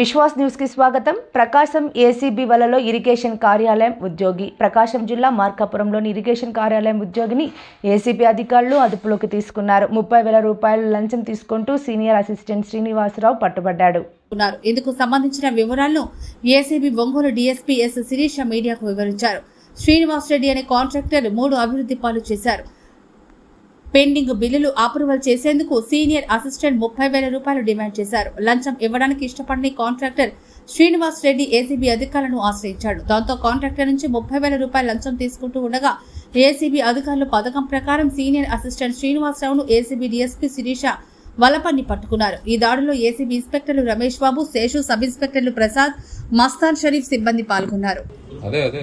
విశ్వాస్ న్యూస్కి స్వాగతం. ప్రకాశం ఏసీబీ వలలో ఇరిగేషన్ కార్యాలయం ఉద్యోగి. ప్రకాశం జిల్లా మార్కాపురంలోని ఇరిగేషన్ కార్యాలయం ఉద్యోగిని ఏసీబీ అధికారులు అదుపులోకి తీసుకున్నారు. ముప్పై వేల రూపాయలు లంచం తీసుకుంటూ సీనియర్ అసిస్టెంట్ శ్రీనివాసరావు పట్టుబడ్డాడు. ఉన్నారు. ఇందుకు సంబంధించిన వివరాలను ACB Ongole DSP S Sirisha మీడియాకు వివరించారు. శ్రీనివాస్ రెడ్డి అనే కాంట్రాక్టర్ మూడు అభివృద్ధి పనులు చేశారు. పెండింగ్ బిల్లులు అప్రూవల్ చేసేందుకు సీనియర్ అసిస్టెంట్ ముప్పై వేల రూపాయలు డిమాండ్ చేశారు. లంచం ఇవ్వడానికి ఇష్టపడని కాంట్రాక్టర్ శ్రీనివాస్ రెడ్డి ఏసీబీ అధికారులను ఆశ్రయించాడు. దాంతో కాంట్రాక్టర్ నుంచి ముప్పై వేల రూపాయల లంచం తీసుకుంటూ ఉండగా ఏసీబీ అధికారులు పథకం ప్రకారం సీనియర్ అసిస్టెంట్ శ్రీనివాసరావును ఏసీబీ డీఎస్పీ శిరీష వలపన్ని పట్టుకున్నారు. ఈ దాడిలో ఏసీబీ ఇన్స్పెక్టర్లు రమేష్ బాబు శేషు సబ్ ఇన్స్పెక్టర్లు ప్రసాద్ మస్తాన్ షరీఫ్ సిబ్బంది పాల్గొన్నారు. అదే అదే.